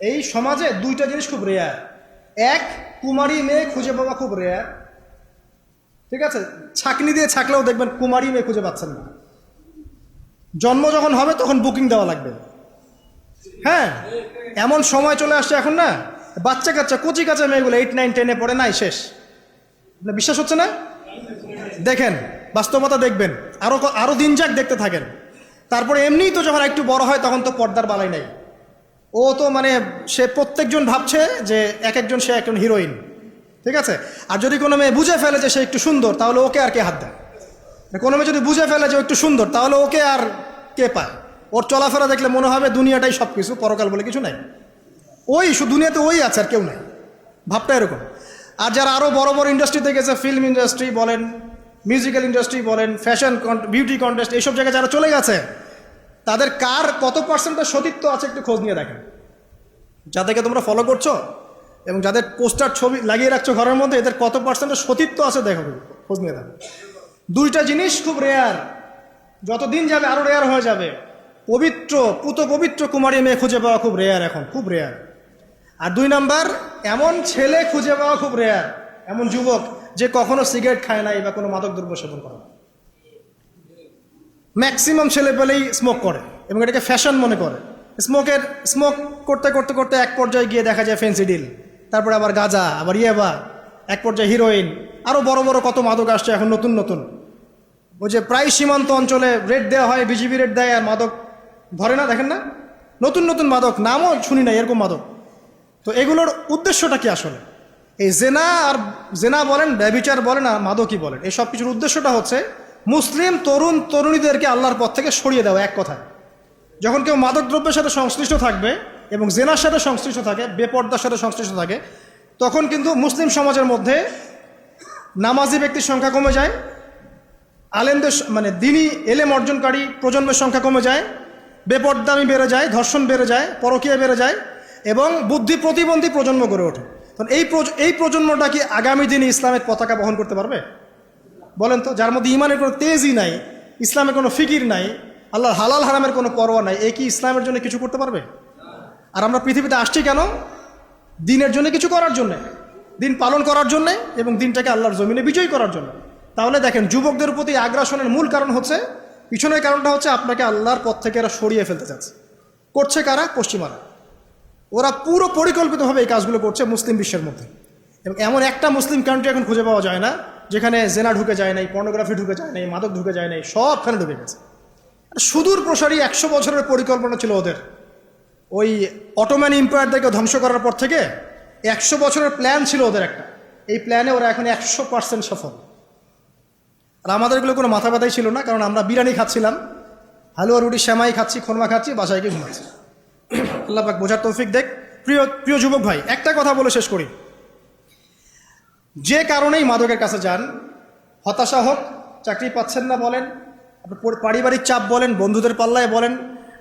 এই সমাজে দুইটা জিনিস খুব রেয়ার এক, কুমারী মেয়ে খুঁজে পাওয়া খুব রেয়ার ঠিক আছে? ছাকনি দিয়ে ছাকলেও দেখবেন কুমারী মেয়ে খুঁজে পাচ্ছেন না। জন্ম যখন হবে তখন বুকিং দেওয়া লাগবে। হ্যাঁ? এমন সময় চলে আসছে এখন না? বাচ্চা কাচ্চা, কচি কাচ্চা মেয়েগুলো এইট নাইন টেনে পড়ে নাই শেষ। আপনার বিশ্বাস হচ্ছে না? দেখেন, বাস্তবতা দেখবেন। আরও ক- আরও দিন যাক দেখতে থাকেন। তারপরে এমনিই তো যখন একটু বড় হয় তখন তো পর্দার বালাই নাই। ও তো মানে সে প্রত্যেকজন ভাবছে যে এক একজন সে একজন হিরোইন ঠিক আছে? আর যদি কোনো মেয়ে বুঝে ফেলে যে সে একটু সুন্দর, তাহলে ওকে আর কে হাত দেয়? কোনো মেয়ে যদি বুঝে ফেলে যে একটু সুন্দর, তাহলে ওকে আর কে পায়? ওর চলাফেরা দেখলে মনে হবে দুনিয়াটাই সব কিছু পরকাল বলে কিছু নাই। ওই শুধু দুনিয়াতে ওই আছে আর কেউ নাই। ভাবটা এরকম। আর যারা আরও বড় বড় ইন্ডাস্ট্রিতে গেছে ফিল্ম ইন্ডাস্ট্রি বলেন মিউজিক্যাল ইন্ডাস্ট্রি বলেন ফ্যাশন বিউটি কন্টেস্ট এইসব জায়গায় যারা চলে গেছে, তাদের কার কত পার্সেন্টের সতীত্ব আছে একটু খোঁজ নিয়ে দেখেন। যাদেরকে তোমরা ফলো করছ এবং যাদের পোস্টার ছবি লাগিয়ে রাখছো ঘরের মধ্যে, এদের কত পার্সেন্টের সতীত্ব আছে দেখো, খোঁজ নিয়ে দেখো। দুইটা জিনিস খুব রেয়ার যতদিন যাবে আরও রেয়ার হয়ে যাবে। পবিত্র, পুত পবিত্র কুমারী মেয়ে খুঁজে পাওয়া খুব রেয়ার এখন, খুব রেয়ার আর দুই নাম্বার, এমন ছেলে খুঁজে পাওয়া খুব রেয়ার এমন যুবক যে কখনো সিগারেট খায় নাই বা কোনো মাদক দ্রব্য সেবন করে ম্যাক্সিমাম ছেলে পেলেই স্মোক করে এবং এটাকে ফ্যাশন মনে করে। স্মোকের, স্মোক করতে করতে করতে এক পর্যায়ে গিয়ে দেখা যায় ফেন্সিডিল তারপরে আবার গাঁজা, আবার ইয়েবা, এক পর্যায়ে হিরোইন আরও বড় বড় কত মাদক আসছে এখন নতুন নতুন। ওই যে প্রায় সীমান্ত অঞ্চলে রেট দেওয়া হয়, বিজিবি রেট দেয় আর মাদক ধরে না, দেখেন না? নতুন নতুন মাদক, নামও শুনি না এরকম মাদক। তো এগুলোর উদ্দেশ্যটা কি আসলে? এই জেনা আর জেনা বলেন ব্যবিচার বলেন আর মাদকই বলেন, এই সব কিছুর উদ্দেশ্যটা হচ্ছে, মুসলিম তরুণ, তরুণীদেরকে আল্লাহর পথ থেকে সরিয়ে দেওয়া এক কথায়। যখন কেউ মাদক দ্রব্যের সাথে সংশ্লিষ্ট থাকবে এবং জেনার সাথে সংশ্লিষ্ট থাকে, বেপর্দার সাথে সংশ্লিষ্ট থাকে, তখন কিন্তু মুসলিম সমাজের মধ্যে নামাজি ব্যক্তির সংখ্যা কমে যায়, আলেমদের মানে দিনই এলেম অর্জনকারী প্রজন্মের সংখ্যা কমে যায়, বেপর্দামি বেড়ে যায়, ধর্ষণ বেড়ে যায়, পরকীয়া বেড়ে যায় এবং বুদ্ধি প্রতিবন্ধী প্রজন্ম গড়ে ওঠে। তখন এই এই প্রজন্মটা কি আগামী দিনে ইসলামের পতাকা বহন করতে পারবে? বলেন তো, যার মধ্যে ইমানের কোনো তেজই নাই, ইসলামের কোনো ফিকির নাই আল্লাহর হালাল হারামের কোনো পরোয়া নাই। এ কি ইসলামের জন্য কিছু করতে পারবে? আর আমরা পৃথিবীতে আসছি কেন? দিনের জন্য কিছু করার জন্যে। দিন পালন করার জন্যে এবং দিনটাকে আল্লাহর জমিনে বিজয়ী করার জন্য। তাহলে দেখেন, যুবকদের প্রতি আগ্রাসনের মূল কারণ হচ্ছে, পিছনের কারণটা হচ্ছে আপনাকে আল্লাহর পথ থেকে এরা সরিয়ে ফেলতে চাচ্ছে। করছে কারা? পশ্চিমারা। ওরা পুরো পরিকল্পিতভাবে এই কাজগুলো করছে মুসলিম বিশ্বের মধ্যে। এবং এমন একটা মুসলিম কান্ট্রি এখন খুঁজে পাওয়া যায় না, যেখানে জেনা ঢুকে যায় নাই পর্নোগ্রাফি ঢুকে যায় নাই, মাদক ঢুকে যায় নাই, সবখানে ঢুকে গেছে। সুদূর প্রসারী একশো বছরের পরিকল্পনা ছিল ওদের। ওই অটোম্যান এম্পায়ারদেরকে ধ্বংস করার পর থেকে একশো বছরের প্ল্যান ছিল ওদের একটা। এই প্ল্যানে ওরা এখন একশো পার্সেন্ট সফল। আর আমাদেরগুলো কোনো মাথা ব্যথাই ছিল না, কারণ আমরা বিরিয়ানি খাচ্ছিলাম, হালুয়া, রুটি শ্যামাই খাচ্ছি, খোরমা খাচ্ছি, বাসায় গিয়ে ঘুমাচ্ছি। আল্লাহ পাক বোঝার তৌফিক দেখ। প্রিয় প্রিয় যুবক ভাই, একটা কথা বলে শেষ করি। যে কারণেই মাদকের কাছে যান, হতাশা হোক, চাকরি পাচ্ছেন না বলেন পারিবারিক চাপ বলেন, বন্ধুদের পাল্লায় বলেন,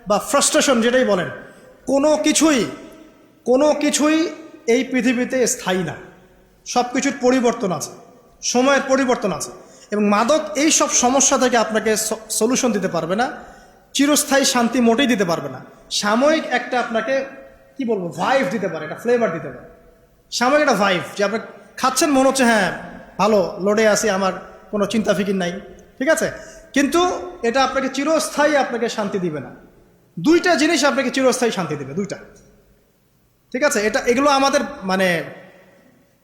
বা ফ্রাস্ট্রেশন যেটাই বলেন, কোনো কিছুই কোনো কিছুই এই পৃথিবীতে স্থায়ী না। সব কিছুর পরিবর্তন আছে, সময়ের পরিবর্তন আছে, এবং মাদক এই সব সমস্যা থেকে আপনাকে সলিউশন দিতে পারবে না, চিরস্থায়ী শান্তি মোটেই দিতে পারবে না। সাময়িক একটা আপনাকে, কি বলব ভাইভ দিতে পারে, একটা ফ্লেভার দিতে পারে। সাময়িক একটা ভাইভ যে আপনি খাচ্ছেন মনে হচ্ছে হ্যাঁ ভালো, লোডে আসি আমার কোনো চিন্তা ফিকির নাই, ঠিক আছে? কিন্তু এটা আপনাকে চিরস্থায়ী আপনাকে শান্তি দিবে না। দুইটা জিনিস আপনাকে চিরস্থায়ী শান্তি দেবে, দুইটা। ঠিক আছে? এটা, এগুলো আমাদের মানে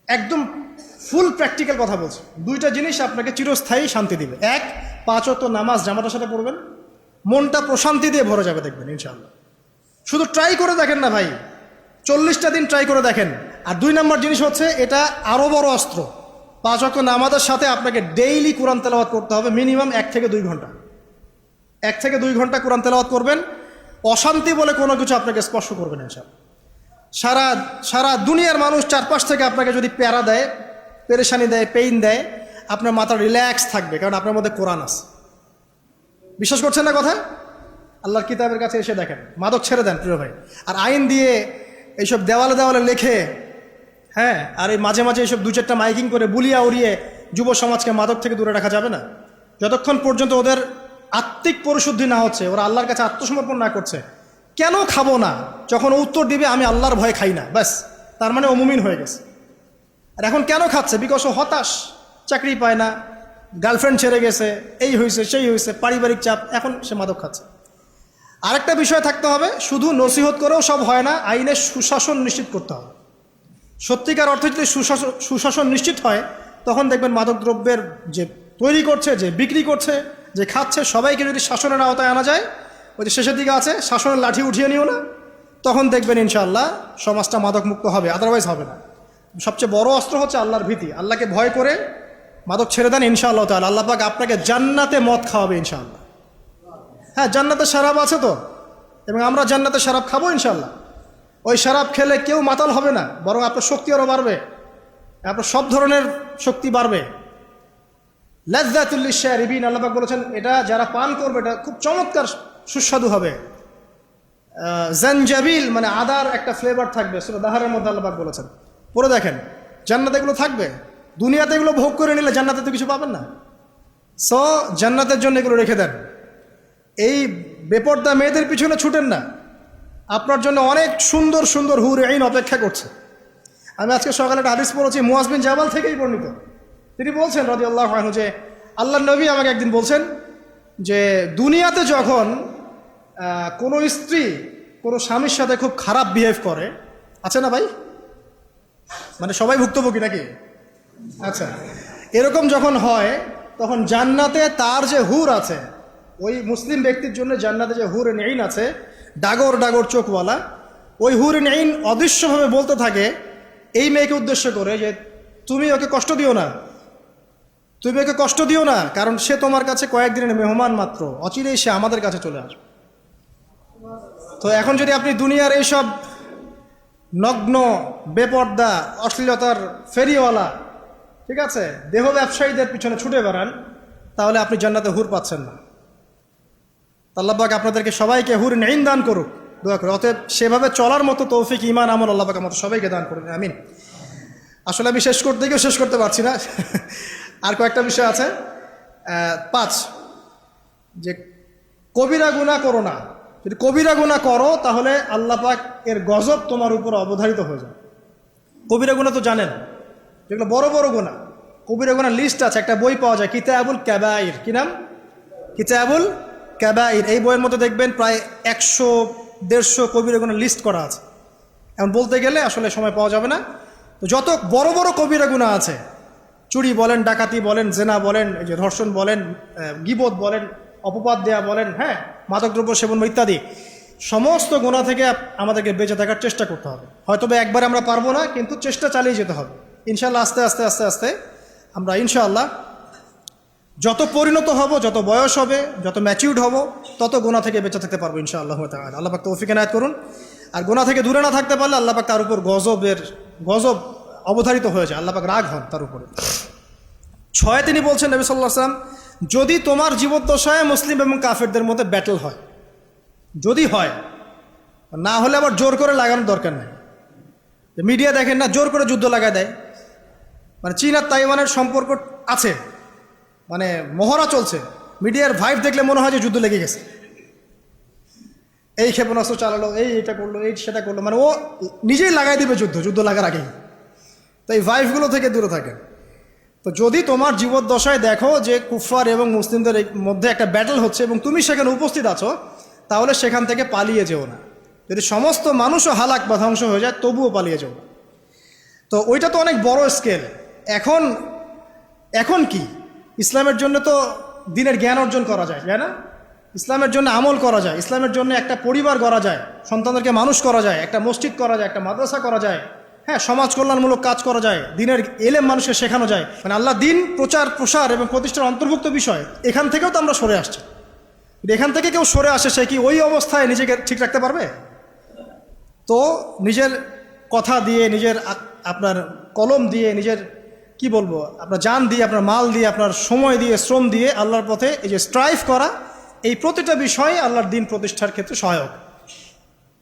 একদম ফুল প্র্যাকটিক্যাল কথা বলছি। দুইটা জিনিস আপনাকে চিরস্থায়ী শান্তি দিবে। এক, পাঁচ পাঁচত নামাজ জামাটার সাথে পড়বেন। মনটা প্রশান্তি দিয়ে ভরে যাবে দেখবেন, ইনশাআল্লাহ। শুধু ট্রাই করে দেখেন না ভাই। চল্লিশটা দিন ট্রাই করে দেখেন। আর দুই নম্বর জিনিস হচ্ছে, এটা আরও বড় অস্ত্র। পাঁচ অক্ট নামাজের সাথে আপনাকে ডেইলি কোরআন তেলাওয়াত করতে হবে মিনিমাম এক থেকে দুই ঘণ্টা। এক থেকে দুই ঘণ্টা কোরআন তেলাওয়াত করবেন, অশান্তি বলে কোনো কিছু আপনাকে স্পর্শ করবেন ইনশাআল্লাহ। সারা সারা দুনিয়ার মানুষ চারপাশ থেকে আপনাকে যদি প্যারা দেয়, পেরেশানি দেয় পেইন দেয়, আপনার মাথা রিল্যাক্স থাকবে, কারণ আপনার মধ্যে কোরআন আছে। বিশ্বাস করছেন না কথা? আল্লাহর কিতাবের কাছে এসে দেখেন, মাদক ছেড়ে দেন, প্রিয় ভাই। আর আইন দিয়ে এইসব দেওয়ালে দেওয়ালে লেখে হ্যাঁ আর এই মাঝে মাঝে এইসব দু চারটা মাইকিং করে বুলিয়া উড়িয়ে যুব সমাজকে মাদক থেকে দূরে রাখা যাবে না। যতক্ষণ পর্যন্ত ওদের আত্মিক পরিশুদ্ধি না হচ্ছে, ওরা আল্লাহর কাছে আত্মসমর্পণ না করছে, কেন খাব না? যখন উত্তর দিবে, আমি আল্লাহর ভয়ে খাই না, ব্যাস। তার মানে ও মুমিন হয়ে গেছে। আর এখন কেন খাচ্ছে? বিকজ ও হতাশ, চাকরি পায় না, গার্লফ্রেন্ড ছেড়ে গেছে, এই হয়েছে, সেই হয়েছে, পারিবারিক চাপ, এখন সে মাদক খাচ্ছে। আরেকটা বিষয় থাকতে হবে, শুধু নসিহত করেও সব হয় না, আইনের সুশাসন নিশ্চিত করতে হবে। সত্যিকার অর্থে যদি সুশাসন সুশাসন নিশ্চিত হয়, তখন দেখবেন মাদক দ্রব্যের যে তৈরি করছে, যে বিক্রি করছে, যে খাচ্ছে, সবাইকে যদি শাসনের আওতায় আনা যায়, ওই যে শেষের দিকে আছে, শাসনের লাঠি উঠিয়ে নিও না, তখন দেখবেন ইনশাআল্লাহ সমাজটা মাদক মুক্ত হবে আদারওয়াইজ হবে না। সবচেয়ে বড় অস্ত্র হচ্ছে আল্লাহর ভীতি। আল্লাহকে ভয় করে মাদক ছেড়ে দেন ইনশাআল্লাহ তাহলে আল্লাহ পাক আপনাকে জান্নাতে মদ খাওয়াবে ইনশাআল্লাহ। হ্যাঁ জান্নাতে শারাব আছে তো? এবং আমরা জান্নাতে শারাব খাব ইনশাআল্লাহ। ওই শারাব খেলে কেউ মাতাল হবে না, বরং আপনার শক্তি আরও বাড়বে, আপনার সব ধরনের শক্তি বাড়বে। লাজ্জাতুল্লিশ রিবিন আল্লাপাক বলেছেন, এটা যারা পান করবে, এটা খুব চমৎকার সুস্বাদু হবে। জানজাবিল মানে আদার একটা ফ্লেভার থাকবে সেটা দাহারের মধ্যে আল্লাপাক বলেছেন। পরে দেখেন, জান্নাতে এগুলো থাকবে, দুনিয়াতে এগুলো ভোগ করে নিলে জান্নাতে তো কিছু পাবেন না। সো জান্নাতের জন্য এগুলো রেখে দেন। এই বেপর্দা মেয়েদের পিছনে ছুটেন না। আপনার জন্য অনেক সুন্দর সুন্দর হুর আইন অপেক্ষা করছে। আমি আজকে সকালে একটা হাদিস পড়েছি মুয়াজবিন জাবাল থেকেই বর্ণিত। তিনি বলছেন রদি আল্লাহ যে আল্লাহ নবী আমাকে একদিন বলছেন যে, দুনিয়াতে যখন কোনো স্ত্রী কোনো স্বামীর সাথে খুব খারাপ বিহেভ করে, আছে না ভাই? মানে সবাই ভুক্তভোগী নাকি? আচ্ছা এরকম যখন হয়, তখন জান্নাতে তার যে হুর আছে, ওই মুসলিম ব্যক্তির জন্য জান্নাতে যে হুর নেইন আছে ডাগর ডাগর চোখওয়ালা, ওই হুর নেইন অদৃশ্যভাবে বলতে থাকে, এই মেয়েকে উদ্দেশ্য করে যে তুমি ওকে কষ্ট দিও না। তুমি ওকে কষ্ট দিও না, কারণ সে তোমার কাছে কয়েকদিনের মেহমান মাত্র, অচিরেই সে আমাদের কাছে চলে আসবে। তো এখন যদি আপনি দুনিয়ার এইসব নগ্ন, বেপর্দা, অশ্লীলতার ফেরিওয়ালা, ঠিক আছে, দেহ ব্যবসায়ীদের পিছনে ছুটে বেড়ান, তাহলে আপনি জান্নাতে হুর পাচ্ছেন না। আল্লাহবাক আপনাদেরকে সবাইকে হুর নেইন দান করুক, দোয়া করে অতএব সেভাবে চলার মতো তৌফিক ইমান আমল আল্লাহবাক আমাদের সবাইকে দান করুন, আমিন। আসলে আমি শেষ করতে গিয়েও শেষ করতে পারছি না। আর কয়েকটা বিষয় আছে। পাঁচ, যে কবিরা গুণা করো না। যদি কবিরা গুণা করো, তাহলে আল্লাহ পাক এর গজব তোমার উপর অবধারিত হয়ে যায় কবিরা গুণা তো জানেন, যেগুলো বড় বড় গুণা কবিরা গুণার লিস্ট আছে, একটা বই পাওয়া যায়, কিতাবুল ক্যাবাইর কি নাম? কিতাবুল ক্যাবাইর এই বইয়ের মধ্যে দেখবেন প্রায় একশো, দেড়শো কবিরা গুণার লিস্ট করা আছে। এখন বলতে গেলে আসলে সময় পাওয়া যাবে না। তো যত বড় বড় কবিরা গুণা আছে, চুরি বলেন, ডাকাতি বলেন, জেনা বলেন, এই যে ধর্ষণ বলেন গিবোধ বলেন অপবাদ দেয়া বলেন হ্যাঁ মাদকদ্রব্য, সেবন, ইত্যাদি, সমস্ত গোনা থেকে আমাদেরকে বেঁচে থাকার চেষ্টা করতে হবে। হয়তো বা একবার আমরা পারব না, কিন্তু চেষ্টা চালিয়ে যেতে হবে। ইনশাল্লাহ আস্তে আস্তে আস্তে আস্তে আমরা ইনশাআল্লাহ যত পরিণত হব, যত বয়স হবে, যত ম্যাচিউর্ড হব, তত গোনা থেকে বেঁচে থাকতে পারব ইনশাআল্লাহ তাআলা। আল্লাহ পাক তৌফিক এনায়েত করুন। আর গোনা থেকে দূরে না থাকতে পারলে আল্লাহ পাক তার উপর গজবের, গজব অবধারিত হয়ে যায়। আল্লাহ পাক রাগ হন তার উপরে। ছয় তিনি বলছেন, নবী সাল্লাহ সাল্লাম যদি তোমার জীবদ্দশায় মুসলিম এবং কাফেরদের মধ্যে ব্যাটল হয়, যদি হয়, না হলে আবার জোর করে লাগানোর দরকার নেই। মিডিয়া দেখেন না, জোর করে যুদ্ধ লাগায় দেয়। মানে চীন আর তাইওয়ানের সম্পর্ক আছে। মানে মহড়া চলছে। মিডিয়ার ভাইভ দেখলে মনে হয় যে যুদ্ধ লেগে গেছে। এই ক্ষেপণাস্ত্র চালালো, এই এটা করল, এই সেটা করল। মানে ও নিজেই লাগাই দিবে যুদ্ধ যুদ্ধ লাগার আগেই। তো এই ভাইভগুলো থেকে দূরে থাকে। তো যদি তোমার জীবদ্দশায় দেখো যে কুফার এবং মুসলিমদের মধ্যে একটা ব্যাটল হচ্ছে এবং তুমি সেখানে উপস্থিত আছো, তাহলে সেখান থেকে পালিয়ে যেও না। যদি সমস্ত মানুষও হালাক বা ধ্বংস হয়ে যায়, তবুও পালিয়ে যেও তো ওইটা তো অনেক বড় স্কেল এখন এখন কি? ইসলামের জন্য তো দিনের জ্ঞান অর্জন করা যায়, তাই না? ইসলামের জন্য আমল করা যায়, ইসলামের জন্য একটা পরিবার করা যায়, সন্তানদেরকে মানুষ করা যায়, একটা মসজিদ করা যায়, একটা মাদ্রাসা করা যায় হ্যাঁ সমাজ কল্যাণমূলক কাজ করা যায়, দিনের এলেম মানুষকে শেখানো যায়। মানে আল্লাহ দিন, প্রচার, প্রসার এবং প্রতিষ্ঠার অন্তর্ভুক্ত বিষয়, এখান থেকেও তো আমরা সরে আসছি। এখান থেকে কেউ সরে আসে, সে কি ওই অবস্থায় নিজেকে ঠিক রাখতে পারবে? তো নিজের কথা দিয়ে, নিজের আপনার কলম দিয়ে, নিজের কি বলব? আপনার জান দিয়ে, আপনার মাল দিয়ে, আপনার সময় দিয়ে, শ্রম দিয়ে আল্লাহর পথে এই যে স্ট্রাইভ করা, এই প্রতিটা বিষয়ে আল্লাহর দিন প্রতিষ্ঠার ক্ষেত্রে সহায়ক।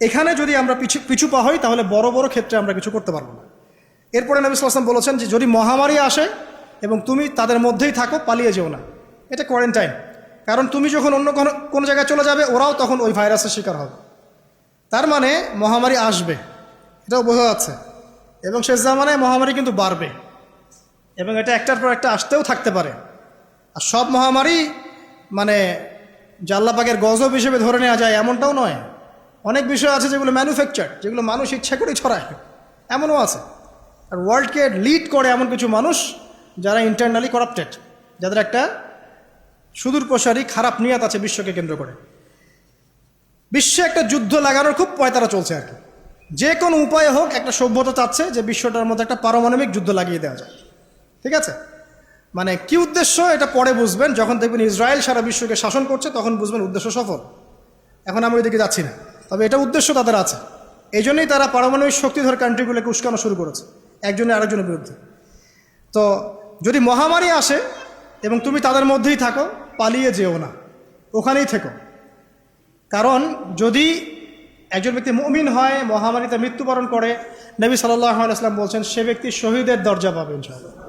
এখানে যদি আমরা পিছু পিছু পা হই, তাহলে বড় বড় ক্ষেত্রে আমরা কিছু করতে পারব না। এরপরে নবী সাল্লাম বলেছেন যে, যদি মহামারী আসে এবং তুমি তাদের মধ্যেই থাকো, পালিয়ে যেও না। এটা কোয়ারেন্টাইন কারণ তুমি যখন অন্য কোনো কোনো জায়গায় চলে যাবে, ওরাও তখন ওই ভাইরাসের শিকার হবে। তার মানে মহামারী আসবে। এটাও বোঝা যাচ্ছে। এবং শেষ জামানায় মহামারী কিন্তু বাড়বে। এবং এটা একটার পর একটা আসতেও থাকতে পারে। আর সব মহামারী মানে জাল্লাপাকের গজব হিসেবে ধরে নেওয়া যায় এমনটাও নয়। অনেক বিষয় আছে যেগুলো ম্যানুফ্যাকচার যেগুলো মানুষ ইচ্ছা করেই ছড়ায়। এমনও আছে। আর ওয়ার্ল্ডকে লিড করে এমন কিছু মানুষ যারা ইন্টারনালি করাপ্টেড যাদের একটা সুদূর প্রসারী খারাপ নিয়াত আছে বিশ্বকে কেন্দ্র করে। বিশ্বে একটা যুদ্ধ লাগানোর খুব পয়তারা চলছে আর কি। যে কোনো উপায়ে হোক একটা সভ্যতা চাচ্ছে যে বিশ্বটার মধ্যে একটা পারমাণবিক যুদ্ধ লাগিয়ে দেওয়া যায়। ঠিক আছে? মানে কি উদ্দেশ্য? এটা পরে বুঝবেন। যখন দেখবেন ইসরায়েল সারা বিশ্বকে শাসন করছে, তখন বুঝবেন উদ্দেশ্য সফল। এখন আমি ওইদিকে যাচ্ছি না। তবে এটা উদ্দেশ্য তাদের আছে। এই জন্যই তারা পারমাণবিক শক্তিধর কান্ট্রিগুলোকে উস্কানো শুরু করেছে, একজনের আরেকজনের বিরুদ্ধে। তো যদি মহামারী আসে এবং তুমি তাদের মধ্যেই থাকো, পালিয়ে যেও না। ওখানেই থেকো। কারণ যদি একজন ব্যক্তি মুমিন হয়, মহামারীতে মৃত্যুবরণ করে, নবী সাল্লাহ আলাইসলাম বলছেন, সে ব্যক্তি শহীদের দরজা পাবে ইনশাআল্লাহ।